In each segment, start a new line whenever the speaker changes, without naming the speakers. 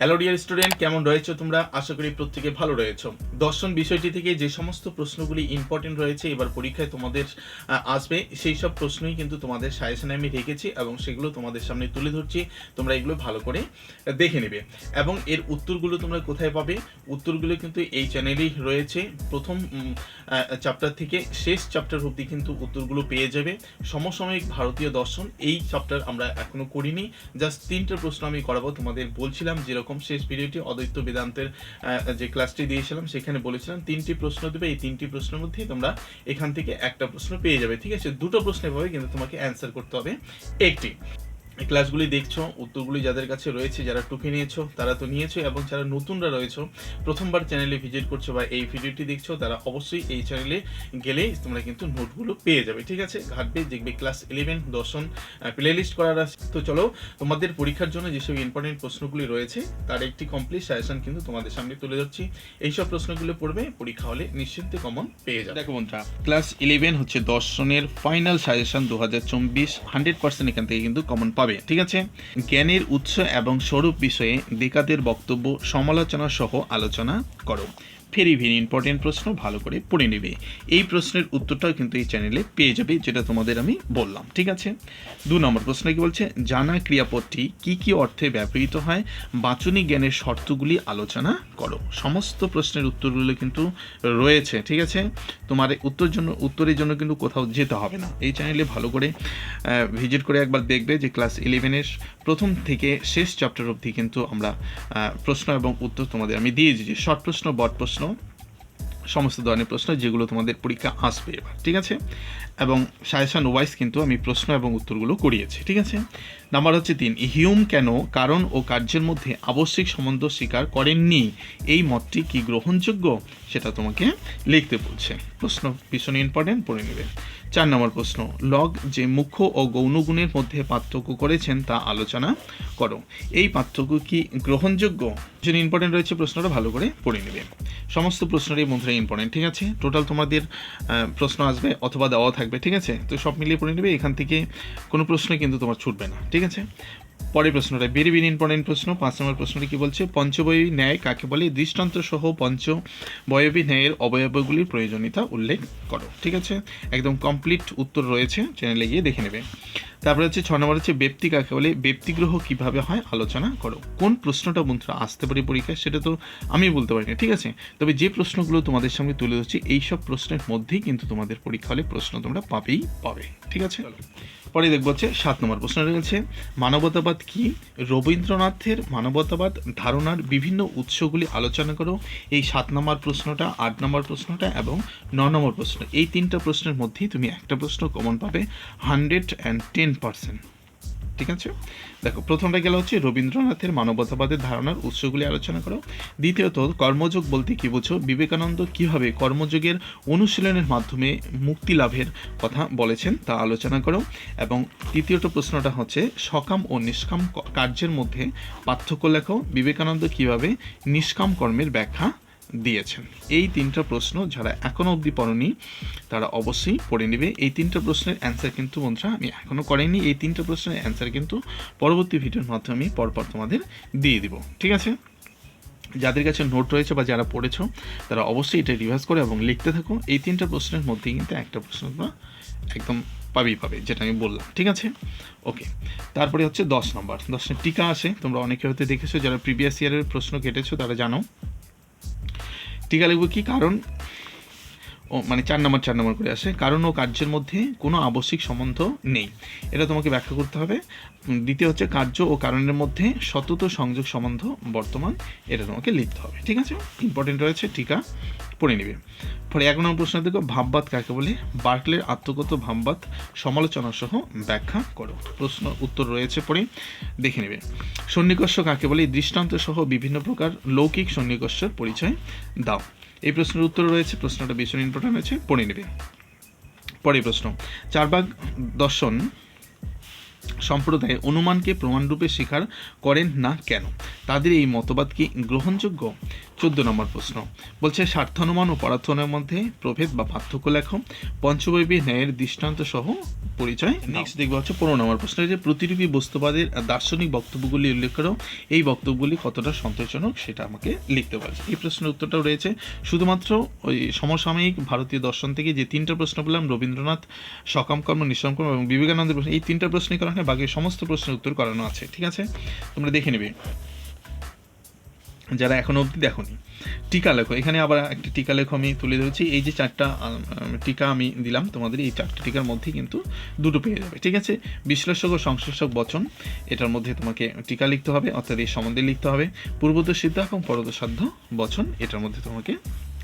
Hello dear student কেমন রয়েছো তোমরা? আশা করি প্রত্যেকে ভালো রয়েছো। দর্শন বিষয়টি থেকে যে সমস্ত প্রশ্নগুলি ইম্পর্টেন্ট রয়েছে, এবার পরীক্ষায় তোমাদের আসবে। সেই সব প্রশ্নই কিন্তু তোমাদের সাজেশনে আমি রেখেছি এবং সেগুলো তোমাদের সামনে তুলে ধরছি। তোমরা এগুলো ভালো করে দেখে নেবে। এবং এর উত্তরগুলো তোমরা কোথায় পাবে? উত্তরগুলো কিন্তু এই চ্যানেলেই রয়েছে। প্রথম চ্যাপ্টার থেকে শেষ চ্যাপ্টার অবধি কিন্তু উত্তরগুলো পেয়ে যাবে। সমসাময়িক ভারতীয় দর্শন, এই চ্যাপ্টার আমরা এখনও করিনি। জাস্ট তিনটে প্রশ্ন আমি করাবো। তোমাদের বলছিলাম যেরকম শেষ ভিডিওটি অদ্বৈত বেদান্তের যে ক্লাসটি দিয়েছিলাম, সেখানে বলেছিলাম তিনটি প্রশ্ন দেবে, এই তিনটি প্রশ্নের মধ্যেই তোমরা এখান থেকে একটা প্রশ্ন পেয়ে যাবে, ঠিক আছে? দুটো প্রশ্ন ভাবে কিন্তু তোমাকে অ্যান্সার করতে হবে। একটি ক্লাসগুলি দেখছ, উত্তরগুলি যাদের কাছে রয়েছে, যারা টুকে নিয়েছো, তারা তো নিয়েছো এবং যারা নতুনরা রয়েছো, প্রথমবার চ্যানেলে ভিজিট করছ বা এই ভিডিওটি দেখছ, তারা অবশ্যই এই চ্যানেলে গেলে তোমরা কিন্তু নোটগুলো পেয়ে যাবে, ঠিক আছে? ঘাটবে, দেখবে ক্লাস ইলেভেন দর্শন প্লে লিস্ট করার আছে তো চলো, তোমাদের পরীক্ষার জন্য যেসব ইম্পর্টেন্ট প্রশ্নগুলি রয়েছে, তার একটি কমপ্লিট সাজেশন কিন্তু তোমাদের সামনে তুলে ধরছি। এইসব প্রশ্নগুলো পড়বে, পরীক্ষা হলে নিশ্চিন্তে কমন পেয়ে যাবে। দেখো বন্ধুরা ক্লাস ইলেভেন হচ্ছে দর্শনের ফাইনাল সাজেশন দু হাজার চব্বিশ হান্ড্রেড পার্সেন্ট এখান থেকে কিন্তু কমন পাবে। ঠিক আছে? জ্ঞানের উৎস এবং স্বরূপ বিষয়ে দেকাদের বক্তব্য সমালোচনা সহ আলোচনা করো। ভেরি ভেরি ইম্পর্টেন্ট প্রশ্ন, ভালো করে পড়ে নেবে। এই প্রশ্নের উত্তরটাও কিন্তু এই চ্যানেলে পেয়ে যাবে, যেটা তোমাদের আমি বললাম, ঠিক আছে? দু নম্বর প্রশ্ন কি বলছে? জানা ক্রিয়াপদটি কি কি অর্থে ব্যবহৃত হয়? বাচনিক জ্ঞানের শর্তগুলি আলোচনা করো। সমস্ত প্রশ্নের উত্তরগুলো কিন্তু রয়েছে, ঠিক আছে? তোমার উত্তর জন্য, উত্তরের জন্য কিন্তু কোথাও যেতে হবে না। এই চ্যানেলে ভালো করে ভিজিট করে একবার দেখবে যে ক্লাস ইলেভেনের প্রথম থেকে শেষ চ্যাপ্টার অবধি কিন্তু আমরা প্রশ্ন এবং উত্তর তোমাদের আমি দিয়ে দিয়েছি শর্ট প্রশ্ন, বট প্রশ্ন সমস্ত ধরনের প্রশ্ন যেগুলো তোমাদের পরীক্ষা আসবে এবার ঠিক আছে? এবং সাজেশন ওয়াইজ কিন্তু আমি প্রশ্ন এবং উত্তরগুলো করিয়েছি, ঠিক আছে? নাম্বার হচ্ছে তিন হিউম কেন কারণ ও কার্যের মধ্যে আবশ্যিক সম্বন্ধ স্বীকার করেননি? এই মতটি কি গ্রহণযোগ্য? সেটা তোমাকে লিখতে বলছে। প্রশ্ন ভীষণ ইম্পর্টেন্ট পড়ে নেবে। চার নম্বর প্রশ্ন, লগ যে মুখ্য ও গৌণ গুণের মধ্যে পার্থক্য করেছেন তা আলোচনা করো। এই পার্থক্য কি গ্রহণযোগ্য? ভীষণ ইম্পর্টেন্ট রয়েছে প্রশ্নটা, ভালো করে পড়ে নেবে। সমস্ত প্রশ্নেরই মধ্যে ইম্পর্টেন্ট ঠিক আছে? টোটাল তোমাদের প্রশ্ন আসবে অথবা দেওয়া থাকবে ঠিক আছে? তো সব মিলিয়ে পড়ে নেবে, এখান থেকে কোনো প্রশ্ন কিন্তু তোমার ছুটবে না, ঠিক আছে? পরের প্রশ্নটা ভেরি ভেরি ইম্পর্টেন্ট প্রশ্ন, পাঁচ নম্বর প্রশ্নটি কী বলছে? পঞ্চবয়ী ন্যায় কাকে বলে? দৃষ্টান্ত সহ পঞ্চ বয়বী ন্যায়ের অবয়বগুলির প্রয়োজনীয়তা উল্লেখ করো, ঠিক আছে? একদম কমপ্লিট উত্তর রয়েছে চ্যানেলে গিয়ে দেখে নেবে। তারপরে হচ্ছে ছ নম্বর হচ্ছে ব্যক্তি কাকে বলে? ব্যক্তিগ্রহ কীভাবে হয়? আলোচনা করো। কোন প্রশ্নটা বন্ধুরা আসতে পারে পরীক্ষায়? সেটা তো আমি বলতে পারি না ঠিক আছে? তবে যে প্রশ্নগুলো তোমাদের সামনে তুলে ধরছি এই সব প্রশ্নের মধ্যেই কিন্তু তোমাদের পরীক্ষা হলে প্রশ্ন তোমরা পাবেই পাবে, ঠিক আছে? পরে দেখব হচ্ছে সাত নম্বর প্রশ্ন রয়েছে, মানবতাবাদ কি? রবীন্দ্রনাথের মানবতাবাদ ধারণার বিভিন্ন উৎসগুলি আলোচনা করো। এই সাত নম্বর প্রশ্নটা, আট নম্বর প্রশ্নটা এবং ন নম্বর প্রশ্ন, এই তিনটা প্রশ্নের মধ্যেই তুমি একটা প্রশ্ন কমন পাবে হান্ড্রেড অ্যান্ড টেন পার্সেন্ট ঠিক আছে? দেখো, প্রথমটা গেল হচ্ছে রবীন্দ্রনাথের মানবতাবাদের ধারণার উৎসগুলি আলোচনা করো। দ্বিতীয়ত, কর্মযোগ বলতে কি বুঝো? বিবেকানন্দ কীভাবে কর্মযোগের অনুশীলনের মাধ্যমে মুক্তি লাভের কথা বলেছেন তা আলোচনা করো। এবং তৃতীয়ত প্রশ্নটা হচ্ছে, সকাম ও নিষ্কাম কার্যের মধ্যে পার্থক্য লেখো। বিবেকানন্দ কীভাবে নিষ্কাম কর্মের ব্যাখ্যা দিয়েছেন। এই তিনটা প্রশ্ন যারা এখনও অবধি পড়নি, তারা অবশ্যই পড়ে নেবে। এই তিনটা প্রশ্নের অ্যান্সার কিন্তু বন্ধুরা, আমি এখনও করেনি। এই তিনটা প্রশ্নের অ্যান্সার কিন্তু পরবর্তী ভিডিওর মাধ্যমে আমি পরপর তোমাদের দিয়ে দিব। ঠিক আছে? যাদের কাছে নোট রয়েছে বা যারা পড়েছো, তারা অবশ্যই এটা রিভাইজ করে এবং লিখতে থাকো। এই তিনটা প্রশ্নের মধ্যেই কিন্তু একটা প্রশ্ন তোমরা একদম পাবেই পাবে, যেটা আমি বললাম। ঠিক আছে? ওকে তারপরে হচ্ছে দশ নম্বর দশের টিকা আসে। তোমরা অনেকে হয়তো দেখেছ, যারা প্রিভিয়াস ইয়ারের প্রশ্ন কেটেছো, তারা জানো। টিকা লিখব কি কারণ? মানে চার নম্বর চার নম্বর করে আসে। কারণ ও কার্যের মধ্যে কোনো আবশ্যিক সম্বন্ধ নেই। এটা তোমাকে ব্যাখ্যা করতে হবে। দ্বিতীয় হচ্ছে কার্য ও কারণের মধ্যে সতত সংযোগ সম্বন্ধ বর্তমান, এটা তোমাকে লিখতে হবে। ঠিক আছে? ইম্পর্টেন্ট রয়েছে, টিকা পড়ে নেবে। পরে এক নম্বর প্রশ্ন দেখো, ভাববাদ কাকে বলে? বার্কলের আত্মগত ভাববাদ সমালোচনা সহ ব্যাখ্যা করো। প্রশ্ন, উত্তর রয়েছে পরে দেখে নেবে। সন্নিকর্ষ কাকে বলে? দৃষ্টান্ত সহ বিভিন্ন প্রকার লৌকিক সন্নিকর্ষের পরিচয় দাও। এই প্রশ্নের উত্তর রয়েছে, প্রশ্নটা ভীষণ ইম্পর্টেন্ট হয়েছে, পড়ে নেবে। পরের প্রশ্ন, চারবাগ দর্শন সম্প্রদায় অনুমানকে প্রমাণরূপে স্বীকার করেন না কেন? তাদের এই মতবাদ কি গ্রহণযোগ্য? চোদ্দ নম্বর প্রশ্ন। বলছে, স্বার্থানুমান ও পরার্থনের মধ্যে প্রভেদ বা পার্থক্য লেখো। পঞ্চবৈবী ন্যায়ের দৃষ্টান্ত সহ পরিচয়। নেক্সট দেখব হচ্ছে পনেরো নম্বর প্রশ্ন। যে প্রতিরূপী বস্তুবাদের দার্শনিক বক্তব্যগুলি উল্লেখ করো, এই বক্তব্যগুলি কতটা সন্তোষজনক সেটা আমাকে লিখতে বলছে এই প্রশ্নের উত্তরটাও রয়েছে, শুধুমাত্র ওই সমসাময়িক ভারতীয় দর্শন থেকে যে তিনটা প্রশ্ন বললাম রবীন্দ্রনাথ, সকাম কর্ম নিঃসম কর্ম এবং বিবেকানন্দের প্রশ্ন, এই তিনটা প্রশ্নই করা হয় বাকি সমস্ত প্রশ্নের উত্তর করানো আছে, ঠিক আছে? তোমরা দেখে নেবে। যারা এখনও অবধি দেখোনি, টিকা লেখো। এখানে আবার একটা টিকা লেখো আমি তুলে ধরেছি। এই যে চারটা টিকা আমি দিলাম, তোমাদের এই চারটা টিকার মধ্যে কিন্তু দুটো পেয়ে যাবে, ঠিক আছে? বিশ্লেষক ও সংশ্লেষক বচন, এটার মধ্যে তোমাকে টিকা লিখতে হবে, অর্থাৎ এই সম্বন্ধে লিখতে হবে। পূর্বত এবং পরত সাধ্য বচন, এটার মধ্যে তোমাকে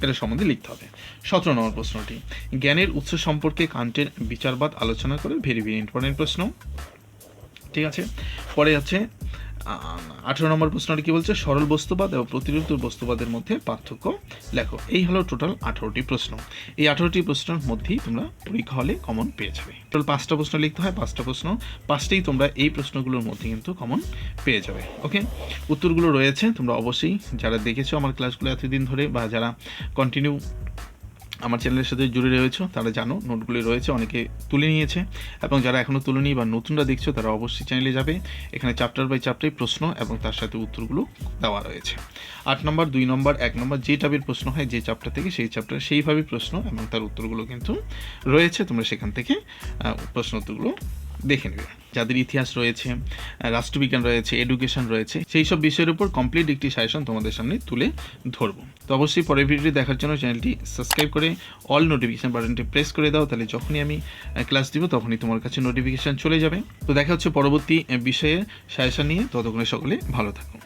এটা সম্বন্ধে লিখতে হবে। সতেরো নম্বর প্রশ্নটি, জ্ঞানের উৎস সম্পর্কে কান্টের বিচারবাদ আলোচনা করে ভেরি ভেরি ইম্পর্টেন্ট প্রশ্ন, ঠিক আছে? পরে আছে আঠেরো নম্বর প্রশ্নটি কি বলছে? সরল বস্তুবাদ এবং প্রতিরূপ বস্তুবাদের মধ্যে পার্থক্য লেখো। এই হলো টোটাল আঠারোটি প্রশ্ন। এই আঠারোটি প্রশ্নের মধ্যেই তোমরা পরীক্ষা হলে কমন পেয়ে যাবে। টোটাল পাঁচটা প্রশ্ন লিখতে হয়, পাঁচটা প্রশ্ন, পাঁচটাই তোমরা এই প্রশ্নগুলোর মধ্যে কিন্তু কমন পেয়ে যাবে। ওকে উত্তরগুলো রয়েছে, তোমরা অবশ্যই যারা দেখেছ আমার ক্লাসগুলো এতদিন ধরে বা যারা কন্টিনিউ আমার চ্যানেলের সাথে জুড়ে রয়েছে, তারা জানো, নোটগুলি রয়েছে, অনেকে তুলে নিয়েছে। এবং যারা এখনও তুলেনি বা নতুনরা দেখছ, তারা অবশ্যই চ্যানেলে যাবে। এখানে চ্যাপ্টার বাই চ্যাপ্টারে প্রশ্ন এবং তার সাথে উত্তরগুলো দেওয়া রয়েছে। আট নম্বর, দুই নম্বর, এক নম্বর, যে টাইপের প্রশ্ন হয়, যে চ্যাপ্টার থেকে সেই চ্যাপ্টার সেইভাবে প্রশ্ন এবং তার উত্তরগুলো কিন্তু রয়েছে। তোমরা সেখান থেকে প্রশ্ন উত্তরগুলো দেখে নেবে। যাদের ইতিহাস রয়েছে, রাষ্ট্রবিজ্ঞান রয়েছে এডুকেশন রয়েছে, সেই সব বিষয়ের উপর কমপ্লিট একটি সাজেশন তোমাদের সামনে তুলে ধরবো। তো অবশ্যই পরের ভিডিওটি দেখার জন্য চ্যানেলটি সাবস্ক্রাইব করে অল নোটিফিকেশান বাটনটি প্রেস করে দাও, তাহলে যখনই আমি ক্লাস দিব তখনই তোমার কাছে নোটিফিকেশান চলে যাবে। তো দেখা হচ্ছে পরবর্তী বিষয়ে সাজেশন নিয়ে। ততক্ষণে সকলে ভালো থাকো।